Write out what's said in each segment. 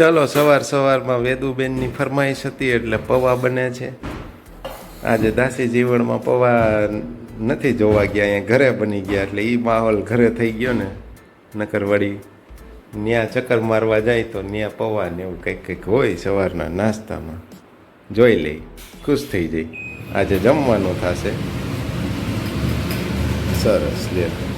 ચલો, સવાર સવારમાં વેદુબેનની ફરમાઈશ હતી એટલે પૌવા બને છે. આજે દાસી જીવનમાં પૌવા નથી જોવા ગયા, અહીંયા ઘરે બની ગયા, એટલે એ માહોલ ઘરે થઈ ગયો ને. નકર વળી ન્યા ચક્કર મારવા જાય તો ન્યા પૌવા ને એવું કંઈક કંઈક હોય સવારના નાસ્તામાં. જોઈ લઈ, ખુશ થઈ જઈ. આજે જમવાનું થશે. સરસ, લે.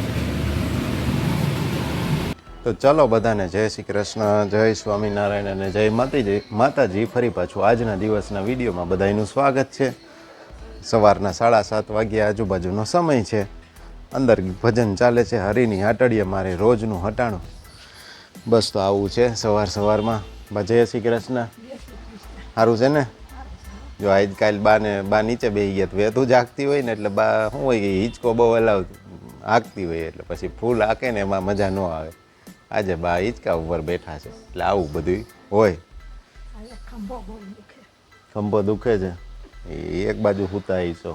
તો ચલો બધાને જય શ્રી કૃષ્ણ, જય સ્વામિનારાયણ અને જય માતાજી માતાજી. ફરી પાછું આજના દિવસના વિડીયોમાં બધાનું સ્વાગત છે. સવારના સાડા સાત વાગ્યા આજુબાજુનો સમય છે. અંદર ભજન ચાલે છે, હરિની હાટડીએ મારે રોજનું હટાણું. બસ તો આવું છે સવાર સવારમાં. જય શ્રી કૃષ્ણ. સારું છે ને? જો આજકાલ બાને બા નીચે બેસી ગયા તો વેતું જાગતી હોય ને એટલે બા શું હોય હિંચકો બહુ હલાવ હાંકતી હોય એટલે પછી ફૂલ હાકે ને એમાં મજા ન આવે. આજે બા હિંચકા ઉપર બેઠા છે. એટલે આવું બધું હોય. ખંભો દુખે. છે. એ એક બાજુ દુખે છે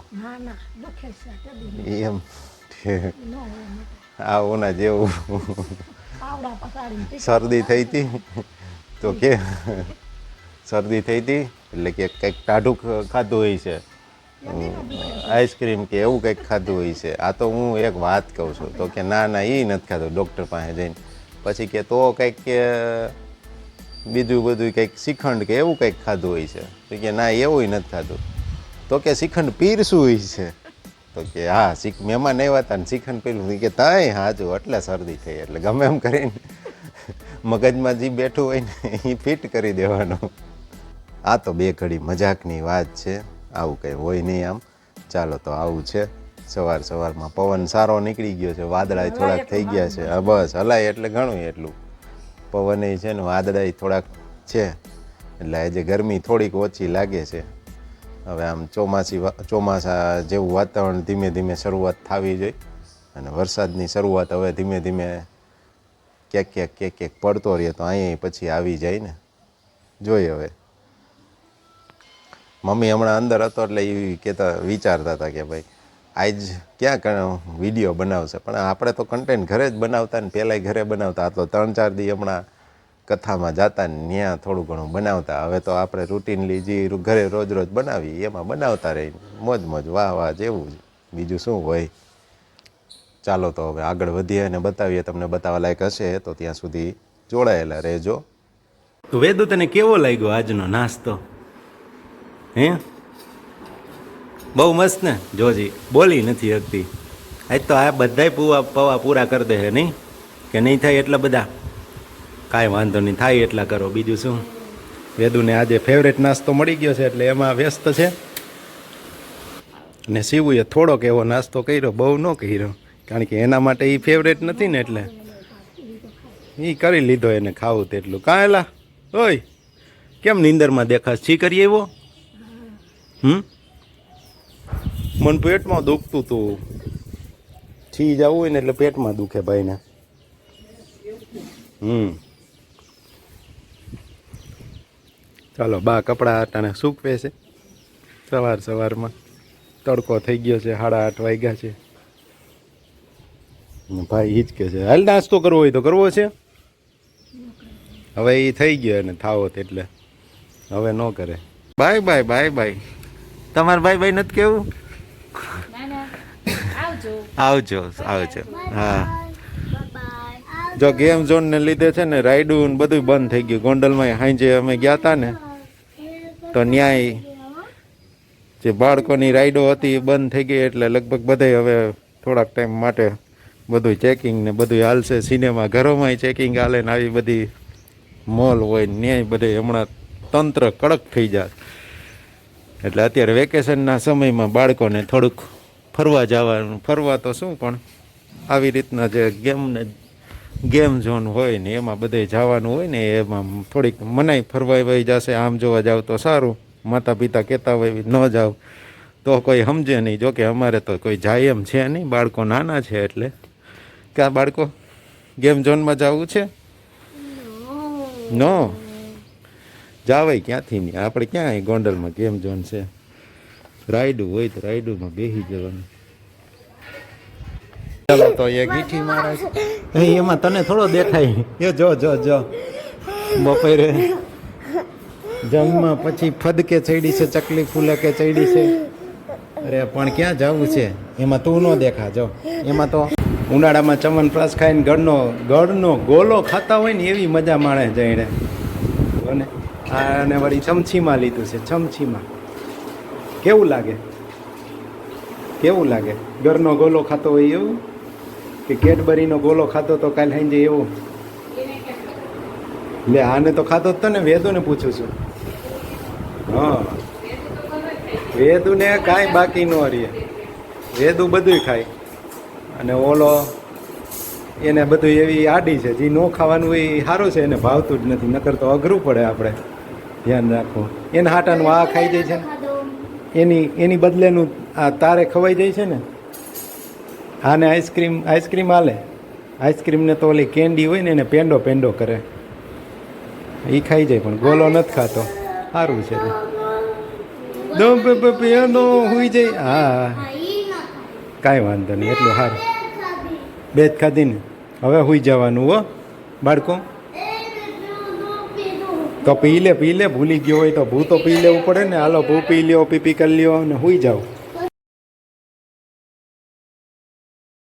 એમ. આ ઓના જેવું. શરદી થઈ હતી તો કે શરદી થઈ હતી એટલે કે કંઈક ટાઢું ખાધું હોય છે. આઈસ્ક્રીમ કે એવું કંઈક ખાધું હોય છે. આ તો હું એક વાત કહું છું. તો કે ના ના એ નથી ખાધું. ડૉક્ટર પાસે જઈને. પછી કે તો કંઈક બીજું બધું કંઈક શ્રીખંડ કે એવું કંઈક ખાધું હોય છે. તો કે ના એવું નથી ખાધું. તો કે શ્રીખંડ પીરસું હોય છે. તો કે હા, શીખ, મહેમાન આવ્યા હતા ને શ્રીખંડ પીલું કે તાય હાજુ એટલે શરદી થઈ. એટલે ગમે એમ કરીને મગજમાં જે બેઠું હોય ને એ ફિટ કરી દેવાનું. આ તો બે ઘડી મજાકની વાત છે. આવું કંઈ હોય નહીં આમ. ચાલો તો આવું છે. સવાર સવારમાં. પવન સારો નીકળી ગયો છે વાદળા થોડાક થઈ ગયા છે. હા બસ હલાય એટલે ઘણું એટલું. પવન છે ને વાદળા થોડાક છે એટલે આજે ગરમી થોડીક ઓછી લાગે છે. હવે આમ ચોમાસી ચોમાસા જેવું વાતાવરણ ધીમે ધીમે શરૂઆત થવી જોઈએ. અને વરસાદની શરૂઆત હવે ધીમે ધીમે ક્યાંક ક્યાંક ક્યાંક ક્યાંક પડતો રહે તો અહીંયા પછી આવી જાય ને. જોઈએ હવે. મમ્મી હમણાં અંદર હતો એટલે એ કહેતા વિચારતા હતા કે ભાઈ આજ ક્યાં વીડિયો બનાવશે? પણ આપણે તો કન્ટેન્ટ ઘરે જ બનાવતા ને પહેલાંય ઘરે બનાવતા. તો ત્રણ ચાર દી હમણાં કથામાં જતા ત્યાં થોડું ઘણું બનાવતા. હવે તો આપણે રૂટીનલી જે ઘરે રોજ રોજ બનાવી એમાં બનાવતા રહી મોજ મોજ, વાહ વાહ, જેવું બીજું શું હોય? ચાલો તો હવે આગળ વધીએ અને બતાવીએ. તમને બતાવવા લાયક હશે તો ત્યાં સુધી જોડાયેલા રહેજો. વેદુ તને કેવો લાગ્યો આજનો નાસ્તો? હે? બહુ મસ્ત ને, જોજી. બોલી નથી શકતી. આજ તો આ બધાય પૂવા પવા પૂરા કરી દે છે, નહીં? કે નહીં થાય એટલા બધા? કાંઈ વાંધો નહીં, થાય એટલા કરો. બીજું શું? વેદુને આજે ફેવરેટ નાસ્તો મળી ગયો છે, એટલે એમાં વ્યસ્ત છે. અને શિવુએ થોડોક એવો નાસ્તો કર્યો, બહુ ન કર્યો. કારણ કે એના માટે એ ફેવરેટ નથી ને એટલે. એ કરી લીધો એને ખાવું તેટલું. કાં એલા? ઓય, કેમ નિંદરમાં દેખાશ? છી કરી એવો? હમ? મને પેટમાં દુખતું હતું છી જવું હોય ને એટલે પેટમાં દુખે ભાઈને. હમ. ચાલો બા કપડાં અટાણે સૂકવે છે. સવાર સવારમાં તડકો થઈ ગયો છે સાડા આઠ વાગ્યા છે. ને જ કે છે હાલ નાસ્તો કરવો હોય તો કરવો છે. હવે એ થઈ ગયો એને થાવો તે એટલે. હવે ન કરે. Bye bye bye bye. તમારે બાય બાય નથી કેવું? આવજો. આવજો હા. જો ગેમ ઝોન ને લીધે છે ને રાયડું ને બધું બંધ થઈ ગયું. ગોંડલમાં હાંજે અમે ગયા હતા ને તો ન્યાય જે બાળકોની રાઈડો હતી એ બંધ થઈ ગઈ એટલે લગભગ બધાય હવે થોડાક ટાઈમ માટે બધું ચેકિંગ ને બધું હાલશે. સિનેમા ઘરોમાંય ચેકિંગ હાલે ને આવી બધી મોલ હોય ન્યાય બધે હમણાં તંત્ર કડક થઈ જાય. એટલે અત્યારે વેકેશનના સમયમાં બાળકોને થોડુંક ફરવા જવાનું ફરવા તો શું પણ આવી રીતના જે ગેમને ગેમ ઝોન હોય ને એમાં બધે જવાનું હોય ને એમાં થોડીક મનાઈ ફરવાઈ વહી જશે આમ જોવા જાવ તો સારું માતા પિતા કહેતા હોય ન જાવ તો કોઈ સમજે નહીં. જોકે અમારે તો કોઈ જાય એમ છે નહીં બાળકો નાના છે એટલે. કે આ બાળકો? ગેમ ઝોનમાં જવું છે? નો જાવાય ક્યાંથી નહીં? આપણે ક્યાં અહીં ગોંડલમાં ગેમ ઝોન છે? રાયડું હોય તો રાયડુમાં બેસી જવાનું. ચાલો તો એ ગીઠી મારે એમાં તને થોડો દેખાય. એ જો જો જો. બપોરે જમવા પછી ફદકે ચડી છે ચકલી ફૂલે કે ચડી છે. અરે પણ ક્યાં જવું છે? એમાં તું ન દેખા જો. એમાં તો ઉનાળામાં ચમનપ્રાસ ખાઈને ગળનો ગળનો ગોલો ખાતા હોય ને એવી મજા માણે જઈને અને વળી ચમચીમાં લીધું છે, ચમચીમાં. કેવું લાગે? કેવું લાગે? ઘરનો ગોલો ખાતો હોય એવું? કે કેડબરીનો ગોલો ખાતો તો કાલ સાંજે એવો? લે, આને તો ખાતો જ તો ને, વેદુને પૂછું છું. હા. વેદુને કાંઈ બાકી ન રહે. વેદુ બધુંય ખાય. અને ઓલો, એને બધું એવી આડી છે, જે ન ખાવાનું એ સારું છે, એને ભાવતું જ નથી, નકર તો અઘરું પડે આપણે. ધ્યાન રાખો. એને હાટાનું આ ખાઈ જાય છે ને. એની એની બદલેનું આ તારે ખવાઈ જાય છે ને. આને આઈસ્ક્રીમ આઈસ્ક્રીમ હાલે આઈસ્ક્રીમને તો ઓલી કેન્ડી હોય ને એને પેંડો પેંડો કરે. એ ખાઈ જાય પણ ગોલો નથી ખાતો. સારું છે પેંડો હોઈ જાય. હા. કાંઈ વાંધો નહીં, એટલું સારું. બે જ ખાધી ને હવે હોઈ જવાનું હો, બાળકો. તો પી લે પી લે, ભૂલી ગયો હોય તો ભૂ તો પી લેવું પડે ને. હાલો, ભૂ પી લ્યો પીપી કરી લ્યો અને હોઈ જાઓ.